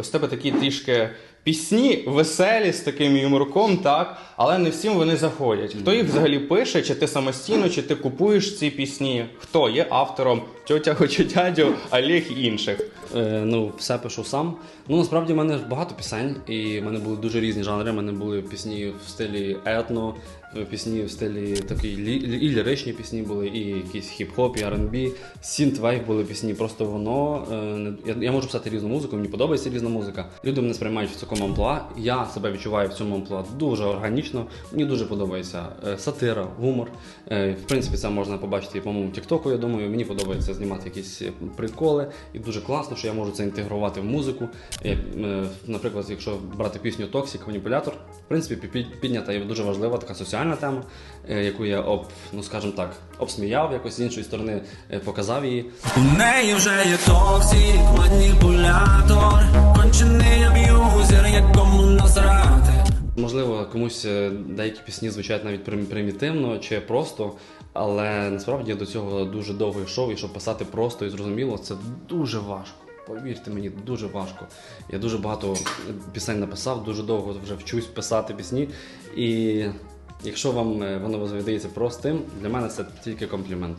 ось тебе такі трішки пісні, веселі з таким юморком, так, але не всім вони заходять. Хто їх взагалі пише, чи ти самостійно, чи ти купуєш ці пісні? Хто є автором тьотя хоче дядю, Олег і інших? Е, ну, все пишу сам. Ну, насправді в мене багато пісень, і в мене були дуже різні жанри. У мене були пісні в стилі етно, е, пісні в стилі такі і ліричні пісні були, і якісь хіп-хоп, і R&B, сінт-вейв були пісні. Просто воно е, я, я можу писати різну музику, мені подобається різна музика. Люди мене сприймають в такому амплуа. Я себе відчуваю в цьому амплуа дуже органічно. Мені дуже подобається е, сатира, гумор. Е, в принципі, це можна побачити і по моєму Тіктоку. Я думаю, мені подобається знімати якісь е, приколи, і дуже класно, що я можу це інтегрувати в музику. Наприклад, якщо брати пісню Токсік, маніпулятор, в принципі, піднята є дуже важлива така соціальна тема, яку я об, ну скажімо так, обсміяв якось з іншої сторони, показав її. У неї вже є токсик, маніпулятор, Можливо, комусь е, деякі пісні звучать навіть примітивно чи просто, але насправді до цього дуже довго йшов, і щоб писати просто і зрозуміло, це дуже важко. Повірте мені, дуже важко. Я дуже багато пісень написав, дуже довго вже вчусь писати пісні. І якщо вам е, воно видається простим, для мене це тільки комплімент.